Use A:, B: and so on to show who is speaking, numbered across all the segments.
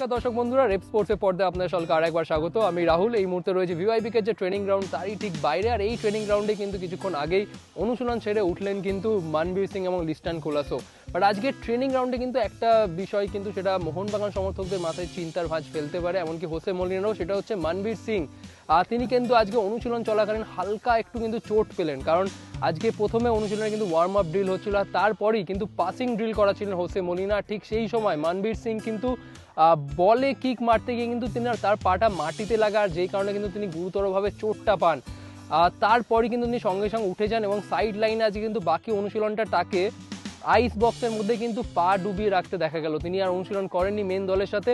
A: নমস্কার দর্শক বন্ধুরা, রেপ স্পোর্টসের পর্দায় আপনাদের সকলকে আরেকবার স্বাগত। আমি রাহুল, এই মুহূর্তে রয়েছে ভিওআইপিকে যে ট্রেনিং গ্রাউন্ড তারই ঠিক বাইরে। আর এই ট্রেনিং গ্রাউন্ডে কিন্তু কিছুক্ষণ আগেই অনুশীলন ছেড়ে উঠলেন কিন্তু মানবীর সিং এবং লিস্টান কোলাসো। বাট আজকে ট্রেনিং গ্রাউন্ডে কিন্তু একটা বিষয় কিন্তু সেটা মোহনবাগান সমর্থকদের মাথায় চিন্তার ভাঁজ ফেলতে পারে, এমনকি হোসে মলিনারও, সেটা হচ্ছে মানবীর সিং। তিনি কিন্তু আজকে অনুশীলন চলাকালীন হালকা একটু কিন্তু চোট পেলেন, কারণ আজকে প্রথমে অনুশীলনে কিন্তু ওয়ার্ম আপ ড্রিল হচ্ছিল আর তারপরেই কিন্তু পাসিং ড্রিল করা ছিলেন হোসে মলিনা। ঠিক সেই সময় মানবীর সিং কিন্তু বলে কিক মারতে গিয়ে কিন্তু তিনি তার পাটা মাটিতে লাগা, আর যেই কারণে কিন্তু তিনি গুরুতরভাবে চোটটা পান। তারপরে কিন্তু তিনি সঙ্গে সঙ্গে উঠে যান এবং সাইড লাইনে আজকে কিন্তু বাকি অনুশীলনটা তাকে আইস বক্সের মধ্যে কিন্তু পা ডুবিয়ে রাখতে দেখা গেল। তিনি আর অনুশীলন করেননি মেন দলের সাথে।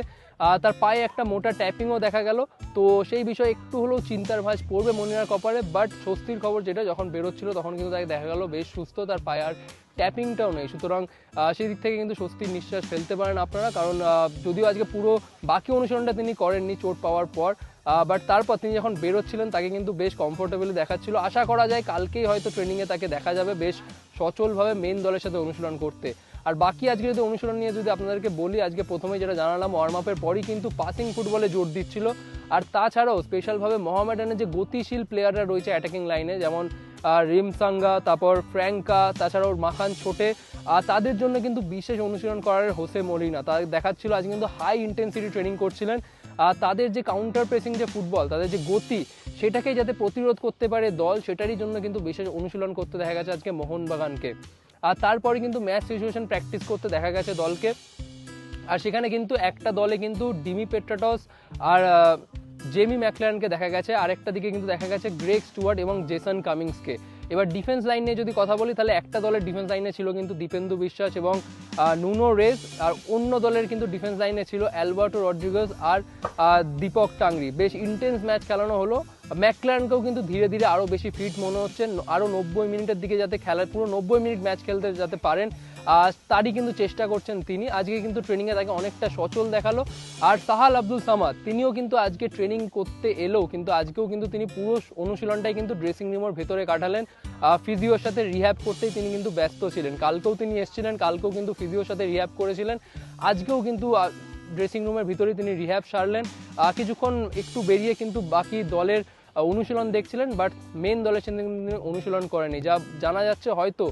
A: তার পায়ে একটা মোটা ট্যাপিংও দেখা গেল। তো সেই বিষয়ে একটু হলেও চিন্তার ভাঁজ পড়বে মনিরার কপারে বাট স্বস্তির খবর যেটা যখন বেরোচ্ছিল তখন কিন্তু তাকে দেখা গেল বেশ সুস্থ, তার পায়ে আর ট্যাপিংটাও নেই। সুতরাং সেই দিক থেকে কিন্তু স্বস্তির নিঃশ্বাস ফেলতে পারেন আপনারা। কারণ যদিও আজকে পুরো বাকি অনুশীলনটা তিনি করেননি চোট পাওয়ার পর বাট তারপর তিনি যখন বেরোচ্ছিলেন, তাকে কিন্তু বেশ কমফোর্টেবলি দেখাচ্ছিল। আশা করা যায় কালকেই হয়তো ট্রেনিংয়ে তাকে দেখা যাবে বেশ সচলভাবে মেন দলের সাথে অনুশীলন করতে। আর বাকি আজকে যদি অনুশীলন নিয়ে যদি আপনাদেরকে বলি, আজকে প্রথমে যেটা জানালাম ওয়ার্ম আপের পরই কিন্তু পাসিং ফুটবলে জোর দিচ্ছিল। আর তাছাড়াও স্পেশালভাবে মোহামেডানের যে গতিশীল প্লেয়াররা রয়েছে অ্যাটাকিং লাইনে যেমন রিমসাঙ্গা, তারপর ফ্র্যাঙ্কা, তাছাড়াও মাখান ছোটে। আর তাদের জন্য কিন্তু বিশেষ অনুশীলন করার হোসে মরিনা। তা দেখাচ্ছিল আজ কিন্তু হাই ইন্টেন্সিটি ট্রেনিং করছিলেন। আর তাদের যে কাউন্টার প্রেসিং যে ফুটবল তাদের যে গতি সেটাকে যাতে প্রতিরোধ করতে পারে দল, সেটারই জন্য কিন্তু বিশেষ অনুশীলন করতে দেখা গেছে আজকে মোহনবাগানকে। আর তারপরে কিন্তু ম্যাচ সিচুয়েশন প্র্যাকটিস করতে দেখা গেছে দলকে। আর সেখানে কিন্তু একটা দলে কিন্তু ডিমি পেট্রাটস আর জেমি ম্যাকলারনকে দেখা গেছে, আরেকটা দিকে কিন্তু দেখা গেছে গ্রেক স্টুয়ার্ট এবং জেসন কামিংসকে এবার ডিফেন্স লাইন নিয়ে যদি কথা বলি, তাহলে একটা দলের ডিফেন্স লাইনে ছিল কিন্তু দীপেন্দু বিশ্বাস এবং নুনো রেস আর অন্য দলের কিন্তু ডিফেন্স লাইনে ছিল অ্যালবার্টো রড্রিগেজ আর দীপক টাংরি বেশ ইন্টেন্স ম্যাচ খেলানো হলো। ম্যাকলারনকেও কিন্তু ধীরে ধীরে আরও বেশি ফিট মনে হচ্ছে। আরও নব্বই মিনিটের দিকে যাতে খেলার, পুরো নব্বই মিনিট ম্যাচ খেলতে যাতে পারেন। তারই কিন্তু চেষ্টা করছেন তিনি। আজকে কিন্তু ট্রেনিংয়ে তাকে অনেকটা সচল দেখাল। আর সাহাল আব্দুল সামাদ, তিনিও কিন্তু আজকে ট্রেনিং করতে এলেও কিন্তু আজকেও কিন্তু তিনি পুরো অনুশীলনটাই কিন্তু ড্রেসিং রুমের ভেতরে কাটালেন। ফিজিওর সাথে রিহ্যাব করতেই তিনি কিন্তু ব্যস্ত ছিলেন। কালকেও তিনি এসেছিলেন, কালকেও কিন্তু ফিজিওর সাথে রিহ্যাব করেছিলেন। আজকেও কিন্তু ড্রেসিং রুমের ভিতরে তিনি রিহ্যাব সারলেন। কিছুক্ষণ একটু বেরিয়ে কিন্তু বাকি দলের অনুশীলন দেখছিলেন বাট মেন দলের সাথে অনুশীলন করেনি যা, জানা যাচ্ছে হয়তো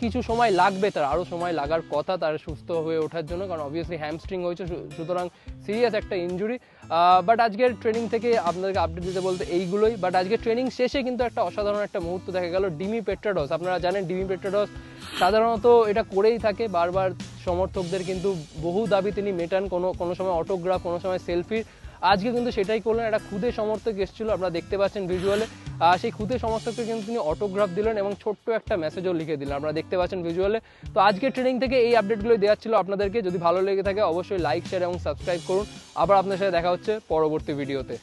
A: কিছু সময় লাগবে তার আরও সময় লাগার কথা তার সুস্থ হয়ে ওঠার জন্য, কারণ অবভিয়াসলি হ্যামস্ট্রিং হয়েছে সুতরাং সিরিয়াস একটা ইঞ্জুরি বাট আজকের ট্রেনিং থেকে আপনাদেরকে আপডেট দিতে বলতে এইগুলোই বাট আজকে ট্রেনিং শেষে কিন্তু একটা অসাধারণ একটা মুহূর্ত দেখা গেল ডিমি পেট্রাডস আপনারা জানেন ডিমি পেট্রাডস সাধারণত এটা করেই থাকে, বারবার সমর্থকদের কিন্তু বহু দাবি তিনি মেটান, কোনো কোনো সময় অটোগ্রাফ কোনো সময় সেলফি আজকে কিন্তু সেটাই করলেন। একটা খুদে সমর্থক এসেছিল, আপনারা দেখতে পাচ্ছেন ভিজুয়ালে সেই খুদে সমর্থককে কিন্তু তিনি অটোগ্রাফ দিলেন এবং ছোট্ট একটা মেসেজও লিখে দিলেন। আপনারা দেখতে পাচ্ছেন ভিজুয়ালে তো আজকে ট্রেনিং থেকে এই আপডেটগুলো দেওয়া ছিল আপনাদেরকে। যদি ভালো লেগে থাকে, অবশ্যই লাইক শেয়ার এবং সাবস্ক্রাইব করুন। আবার আপনার সাথে দেখা হচ্ছে পরবর্তী ভিডিওতে